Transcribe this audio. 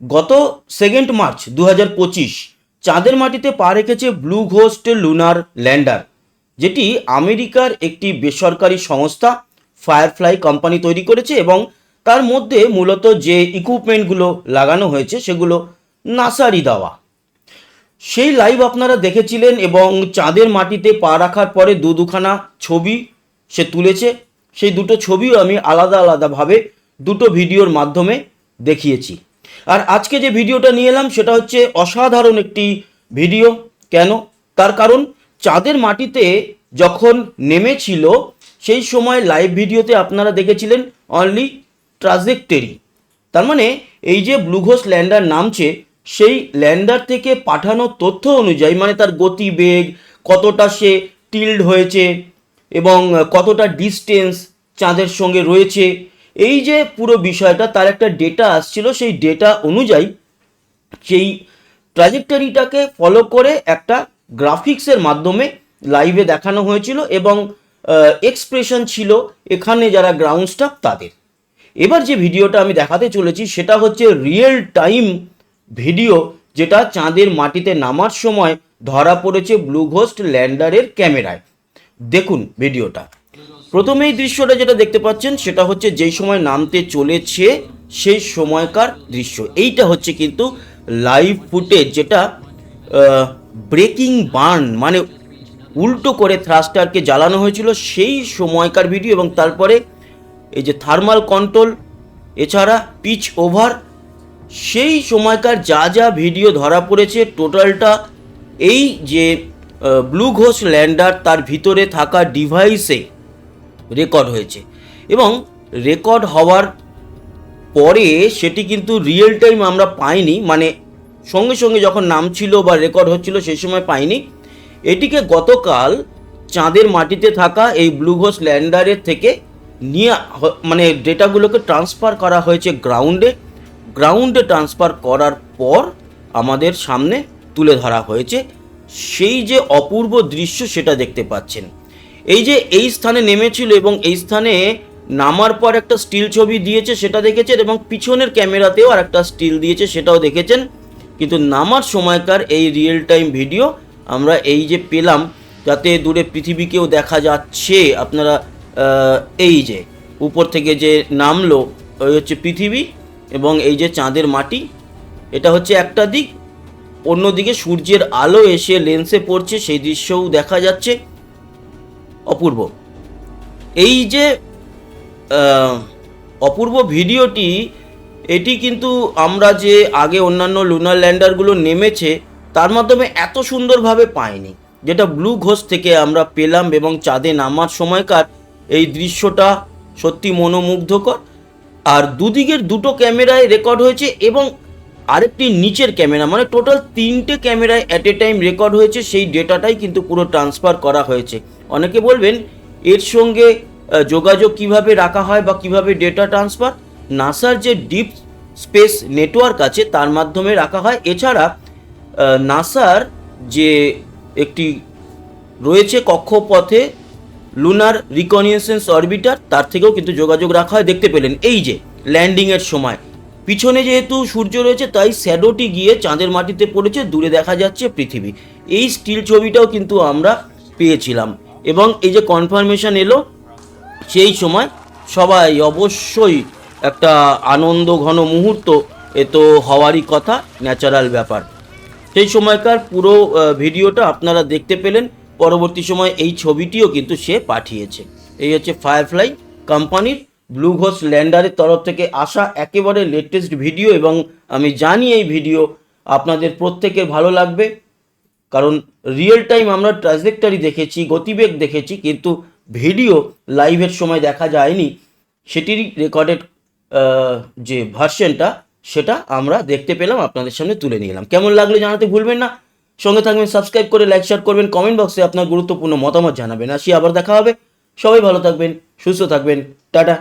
গত second March দু পঁচিশ, চাঁদের মাটিতে পা রেখেছে ব্লু ঘোস্ট লুনার ল্যান্ডার যেটি আমেরিকার একটি বেসরকারি সংস্থা ফায়ারফ্লাই কোম্পানি তৈরি করেছে এবং তার মধ্যে মূলত যে ইকুইপমেন্টগুলো লাগানো হয়েছে সেগুলো নাসারি দেওয়া। সেই লাইভ আপনারা দেখেছিলেন এবং চাঁদের মাটিতে পা রাখার পরে দু দুখানা ছবি সে তুলেছে। সেই দুটো ছবিও আমি আলাদা আলাদাভাবে দুটো ভিডিওর মাধ্যমে দেখিয়েছি। আর আজকে যে ভিডিওটা নিয়ে এলাম, সেটা হচ্ছে অসাধারণ একটি ভিডিও। কেন? তার কারণ, চাঁদের মাটিতে যখন নেমেছিল, সেই সময় লাইভ ভিডিওতে আপনারা দেখেছিলেন অনলি ট্রাজেক্টেরি তার মানে এই যে ব্লুঘোস ল্যান্ডার নামছে, সেই ল্যান্ডার থেকে পাঠানো তথ্য অনুযায়ী মানে তার গতিবেগ, কতটা সে টিল্ড হয়েছে এবং কতটা ডিস্টেন্স চাঁদের সঙ্গে রয়েছে এই যে পুরো বিষয়টা, তার একটা ডেটা আসছিল, সেই ডেটা অনুযায়ী সেই ট্রাজেক্টরিটাকে ফলো করে একটা গ্রাফিক্সের মাধ্যমে লাইভে দেখানো হয়েছিল এবং এক্সপ্রেশন ছিল এখানে যারা গ্রাউন্ড স্টাফ তাদের। এবার যে ভিডিওটা আমি দেখাতে চলেছি, সেটা হচ্ছে রিয়েল টাইম ভিডিও যেটা চাঁদের মাটিতে নামার সময় ধরা পড়েছে ব্লু ঘোস্ট ল্যান্ডারের ক্যামেরায়। দেখুন ভিডিওটা প্রথমেই দৃশ্যটা যেটা দেখতে পাচ্ছেন, সেটা হচ্ছে যেই সময় নামতে চলেছে সেই সময়কার দৃশ্য। এইটা হচ্ছে কিন্তু লাইভ ফুটেজ যেটা ব্রেকিং বার্ন মানে উল্টো করে থ্রাস্টারকে জ্বালানো হয়েছিল সেই সময়কার ভিডিও এবং তারপরে এই যে থার্মাল কন্ট্রোল এছাড়া পিচ ওভার সেই সময়কার যা যা ভিডিও ধরা পড়েছে টোটালটা এই যে ব্লু ঘোষ ল্যান্ডার তার ভিতরে থাকা ডিভাইসে রেকর্ড হয়েছে। এবং রেকর্ড হওয়ার পরে সেটি কিন্তু রিয়েল টাইম আমরা পাইনি মানে সঙ্গে সঙ্গে যখন নাম ছিল বা রেকর্ড হচ্ছিল সেই সময় পাইনি। এটিকে গতকাল চাঁদের মাটিতে থাকা এই ব্লুঘোস ল্যান্ডারের থেকে নিয়ে মানে ডেটাগুলোকে ট্রান্সফার করা হয়েছে গ্রাউন্ডে গ্রাউন্ডে ট্রান্সফার করার পর আমাদের সামনে তুলে ধরা হয়েছে। সেই যে অপূর্ব দৃশ্য সেটা দেখতে পাচ্ছেন। এই যে এই স্থানে নেমেছিল এবং এই স্থানে নামার পর একটা স্টিল ছবি দিয়েছে, সেটা দেখেছেন এবং পিছনের ক্যামেরাতেও আর একটা স্টিল দিয়েছে, সেটাও দেখেছেন। কিন্তু নামার সময়কার এই রিয়েল টাইম ভিডিও আমরা এই যে পেলাম, যাতে দূরে পৃথিবীকেও দেখা যাচ্ছে। আপনারা এই যে উপর থেকে যে নামলো, ওই হচ্ছে পৃথিবী এবং এই যে চাঁদের মাটি। এটা হচ্ছে একটা দিক, অন্যদিকে সূর্যের আলো এসে লেন্সে পড়ছে, সেই দৃশ্যও দেখা যাচ্ছে। অপূর্ব। এই যে অপূর্ব ভিডিওটি, এটি কিন্তু আমরা যে আগে অন্যান্য লুনার ল্যান্ডারগুলো নেমেছে, তার মাধ্যমে এত সুন্দরভাবে পাইনি, যেটা ব্লু ঘোষ থেকে আমরা পেলাম এবং চাঁদে নামার সময়কার এই দৃশ্যটা সত্যি মনোমুগ্ধকর। আর দুদিকের দুটো ক্যামেরায় রেকর্ড হয়েছে এবং আরেকটি নিচের ক্যামেরা মানে টোটাল তিনটে ক্যামেরায় অ্যাট এ টাইম রেকর্ড হয়েছে, সেই ডেটাটাই কিন্তু পুরো ট্রান্সফার করা হয়েছে। অনেকে বলবেন, এর সঙ্গে যোগাযোগ কীভাবে রাখা হয় বা কীভাবে ডেটা ট্রান্সফার নাসার যে ডিপ স্পেস নেটওয়ার্ক আছে, তার মাধ্যমে রাখা হয়। এছাড়া নাসার যে একটি রয়েছে কক্ষপথে লুনার রিকনিয়েসেন্স অরবিটার তার থেকেও কিন্তু যোগাযোগ রাখা হয়। দেখতে পেলেন, এই যে ল্যান্ডিংয়ের সময়। পিছনে যেহেতু সূর্য রয়েছে, তাই শ্যাডোটি গিয়ে চাঁদের মাটিতে পড়েছে, দূরে দেখা যাচ্ছে পৃথিবী। এই স্টিল ছবিটাও কিন্তু আমরা পেয়েছিলাম। এবং এই যে কনফার্মেশন এলো, সেই সময় সবাই অবশ্যই একটা আনন্দ ঘন মুহূর্ত এ তো হওয়ারই কথা ন্যাচারাল ব্যাপার। সেই সময়কার পুরো ভিডিওটা আপনারা দেখতে পেলেন, পরবর্তী সময় এই ছবিটিও কিন্তু সে পাঠিয়েছে। এই হচ্ছে ফায়ারফ্লাই কোম্পানির ব্লু ঘোষ ল্যান্ডারের তরফ থেকে আসা একেবারে লেটেস্ট ভিডিও এবং আমি জানি এই ভিডিও আপনাদের প্রত্যেকের ভালো লাগবে। কারণ রিয়েল টাইম আমরা ট্রাজেক্টরি দেখেছি, গতিবেগ দেখেছি, কিন্তু ভিডিও লাইভের সময় দেখা যায়নি। সেটির রেকর্ডেড যে ভার্সনটা সেটা আমরা দেখতে পেলাম, আপনাদের সামনে তুলে নিলাম কেমন লাগলে জানাতে ভুলবেন না। সঙ্গে থাকবেন সাবস্ক্রাইব করে লাইক শেয়ার করবেন কমেন্ট বক্সে আপনার গুরুত্বপূর্ণ মতামত জানাবেন। আসি, আবার দেখা হবে। সবাই ভালো থাকবেন, সুস্থ থাকবেন। টাটা।